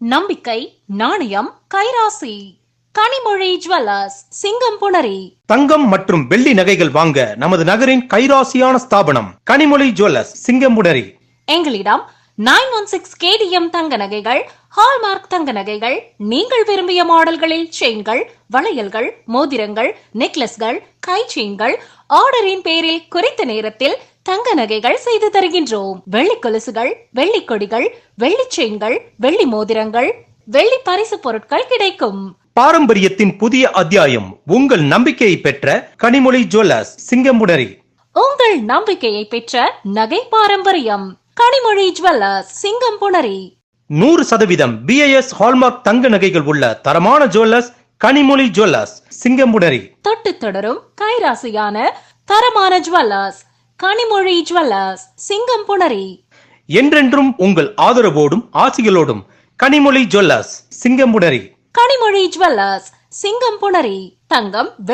நம்பிக்கை நாணயம் கைராசி. Kanimozhi jewellers Singampunari. தங்கம் மற்றும் வெள்ளி நகைகள் வாங்க நமது நகரின் கைராசியான ஸ்தாபனம் கனிமொழி ஜுவல்லர்ஸ் சிங்கமுடரி எங்களிடம் நைன் ஒன் சிக்ஸ் கேடிஎம் தங்க நகைகள் ஹால்மார்க் தங்க நகைகள் நீங்கள் விரும்பிய மாடல்களில் செயின்கள் வளையல்கள் மோதிரங்கள் நெக்லஸ்கள் கை செயின்கள் ஆர்டரின் பேரில் குறைத்த நேரத்தில் தங்க நகைகள் செய்து தருகின்றோம். வெள்ளி கொலுசுகள் வெள்ளி கொடிகள் வெள்ளி செயின்கள் வெள்ளி மோதிரங்கள் வெள்ளி பரிசு பொருட்கள் கிடைக்கும். பாரம்பரியத்தின் புதிய அத்தியாயம் உங்கள் நம்பிக்கையை பெற்ற கனிமொழி ஜுவல்லர்ஸ் சிங்கமுடரி. உங்கள் நம்பிக்கையை பெற்ற நகை பாரம்பரியம் கனிமொழி ஜுவல்லர்ஸ் சிங்கம் புணரி நூறு சதவீதம் பிஐஎஸ் ஹால்மார்க் தங்க நகைகள் உள்ள தரமான ஜுவல்லர்ஸ் கனிமொழி ஜுவல்லர்ஸ் சிங்கமுடரி தொட்டு தொடரும் கைராசியான தரமான ஜுவல்லர்ஸ் கனிமொழி ஜுவல்லர்ஸ் சிங்கம் புணரி. என்றென்றும் உங்கள் ஆதரவோடும் ஆசிகளோடும் கனிமொழி ஜுவல்லர்ஸ் சிங்கமுடரி கனிமொழி ஜுவல்லர்ஸ் சிங்கம் புணரி. தங்கம்